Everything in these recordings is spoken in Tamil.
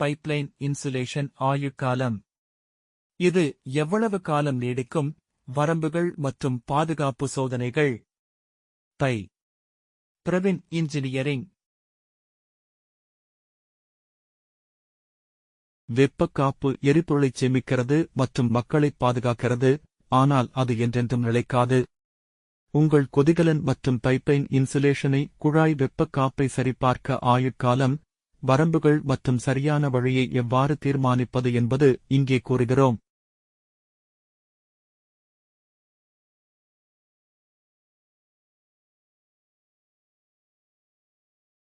பைப்லைன் இன்சுலேஷன் ஆயுட்காலம். இது எவ்வளவு காலம் நீடிக்கும்? வரம்புகள் மற்றும் பாதுகாப்பு சோதனைகள். By Pravin engineering. வெப்பக்காப்பு எரிபொருளைச் சேமிக்கிறது மற்றும் மக்களைப் பாதுகாக்கிறது ஆனால் அது என்றென்றும் நிலைக்காது. உங்கள் கொதிகலன் மற்றும் பைப்லைன் இன்சுலேஷனை குழாய் வெப்பக்காப்பை சரிபார்க்க ஆயுட்காலம் வரம்புகள் மற்றும் சரியான வழியை எவ்வாறு தீர்மானிப்பது என்பது இங்கே கூறுகிறோம்.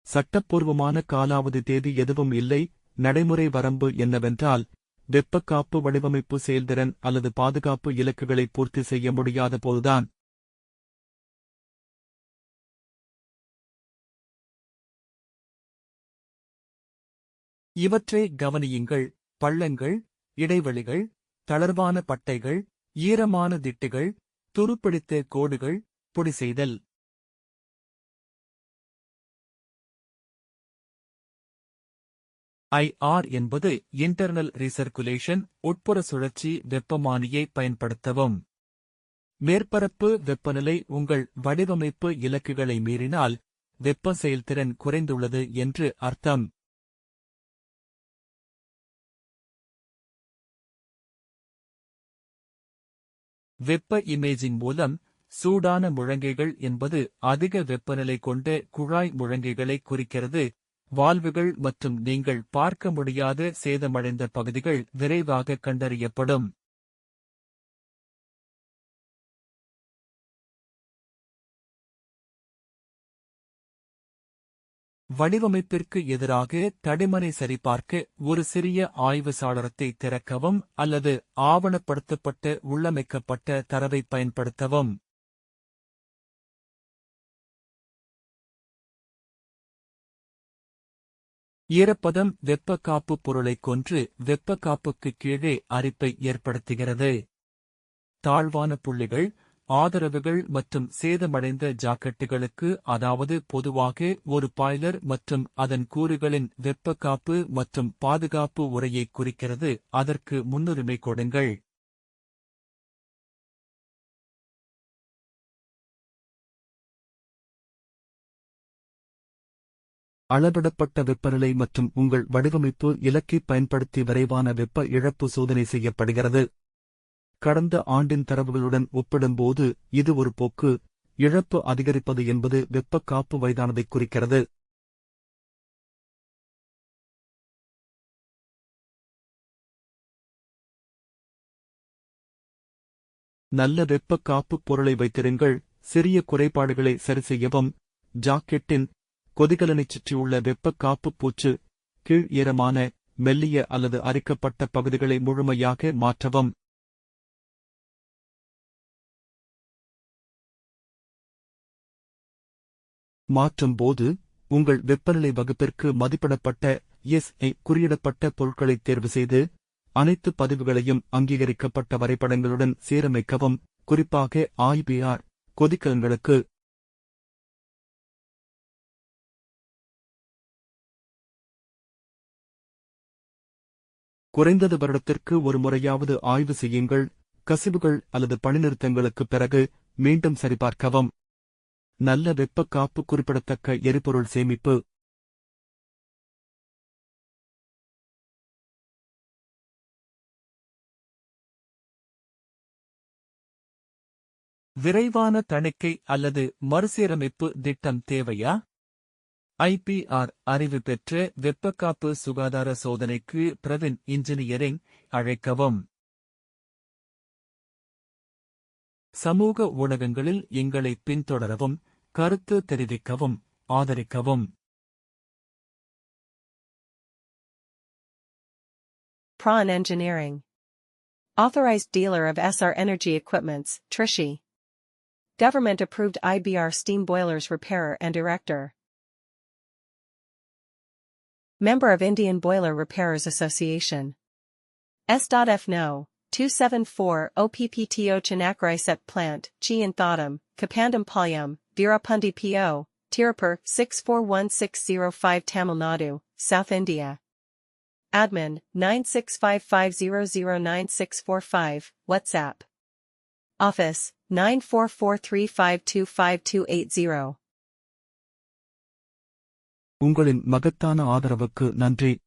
சட்டப்பூர்வமான காலாவதி தேதி எதுவும் இல்லை. நடைமுறை வரம்பு என்னவென்றால் வெப்பக்காப்பு வடிவமைப்பு செயல்திறன் அல்லது பாதுகாப்பு இலக்குகளை பூர்த்தி செய்ய முடியாத போதுதான் இவற்றை கவனியுங்கள். பள்ளங்கள் இடைவெளிகள் தளர்வான பட்டைகள் ஈரமான திட்டுகள் துருப்பிடித்த கோடுகள் பொடி செய்தல். ஐஆர் என்பது இன்டர்னல் ரீசர்க்குலேஷன் உட்புற சுழற்சி வெப்பமானியை பயன்படுத்தவும். மேற்பரப்பு வெப்பநிலை உங்கள் வடிவமைப்பு இலக்குகளை மீறினால் வெப்ப செயல்திறன் குறைந்துள்ளது என்று அர்த்தம். வெப்ப இமேஜிங் மூலம் சூடான முழங்கைகள் என்பது அதிக வெப்பநிலை கொண்ட குழாய் முழங்கைகளை குறிக்கிறது. வால்வுகள் மற்றும் நீங்கள் பார்க்க முடியாத சேதமடைந்த பகுதிகள் விரைவாக கண்டறியப்படும். வடிவமைப்பிற்கு எதிராக தடிமனை சரிபார்க்க ஒரு சிறிய ஆய்வு சாளரத்தை திறக்கவும் அல்லது ஆவணப்படுத்தப்பட்டு உள்ளமைக்கப்பட்ட தரவை பயன்படுத்தவும். ஈரப்பதம் வெப்பக்காப்பு பொருளைக் கொன்று வெப்பக்காப்புக்கு கீழே அரிப்பை ஏற்படுத்துகிறது. தாழ்வான புள்ளிகள் ஆதரவுகள் மற்றும் சேதமடைந்த ஜாக்கெட்டுகளுக்கு அதாவது பொதுவாக ஒரு பாய்லர் மற்றும் அதன் கூறுகளின் வெப்பக்காப்பு மற்றும் பாதுகாப்பு உரையை குறிக்கிறது. அதற்கு முன்னுரிமை கொடுங்கள். அளவிடப்பட்ட வெப்பநிலை மற்றும் உங்கள் வடிவமைப்பு இலக்கை பயன்படுத்தி விரைவான வெப்ப இழப்பு சோதனை செய்யப்படுகிறது. கடந்த ஆண்டின் தரவுகளுடன் ஒப்பிடும்போது இது ஒரு போக்கு. இழப்பு அதிகரிப்பது என்பது வெப்ப காப்பு வயதானதை குறிக்கிறது. நல்ல வெப்ப காப்பு பொருளை வைத்திருங்கள். சிறிய குறைபாடுகளை சரிசெய்யவும். ஜாக்கெட்டின் கொதிகலனைச் சுற்றியுள்ள வெப்ப காப்பு பூச்சு கீழ் ஈரமான மெல்லிய அல்லது அரிக்கப்பட்ட பகுதிகளை முழுமையாக மாற்றவும். மாற்றும் போது உங்கள் வெப்பநிலை வகுப்பிற்கு மதிப்பிடப்பட்ட எஸ் ஐ குறியிடப்பட்ட பொருட்களை தேர்வு செய்து அனைத்து பதிவுகளையும் அங்கீகரிக்கப்பட்ட வரைபடங்களுடன் சீரமைக்கவும். குறிப்பாக ஐபிஆர் கொதிக்கலன்களுக்கு குறைந்தது வருடத்திற்கு ஒரு முறையாவது ஆய்வு செய்யுங்கள். கசிவுகள் அல்லது பணிநிறுத்தங்களுக்குப் பிறகு மீண்டும் சரிபார்க்கவும். நல்ல வெப்பக்காப்பு குறிப்பிடத்தக்க எரிபொருள் சேமிப்பு. விரைவான தணிக்கை அல்லது மறுசீரமைப்பு திட்டம் தேவையா? ஐபிஆர் அறிவு பெற்ற வெப்பக்காப்பு சுகாதார சோதனைக்கு பிரவின் இன்ஜினியரிங் அழைக்கவும். சமூக ஊடகங்களில் எங்களை பின்தொடரவும் கருத்து தெரிவிக்கவும் ஆதரிக்கவும் Prawn Engineering. Authorized dealer of SR Energy Equipments, Trichy. Government approved IBR steam boilers repairer and erector. Member of Indian Boiler Repairers Association. S.F. No. 274 OPPTO Chinakrai Set Plant, Chi and Thodam, Kapandam Palyam, Virapundi PO, Tirupur 641605 Tamil Nadu, South India. Admin 9655009645, WhatsApp. Office 94435252280. உங்களின் மகத்தான ஆதரவுக்கு நன்றி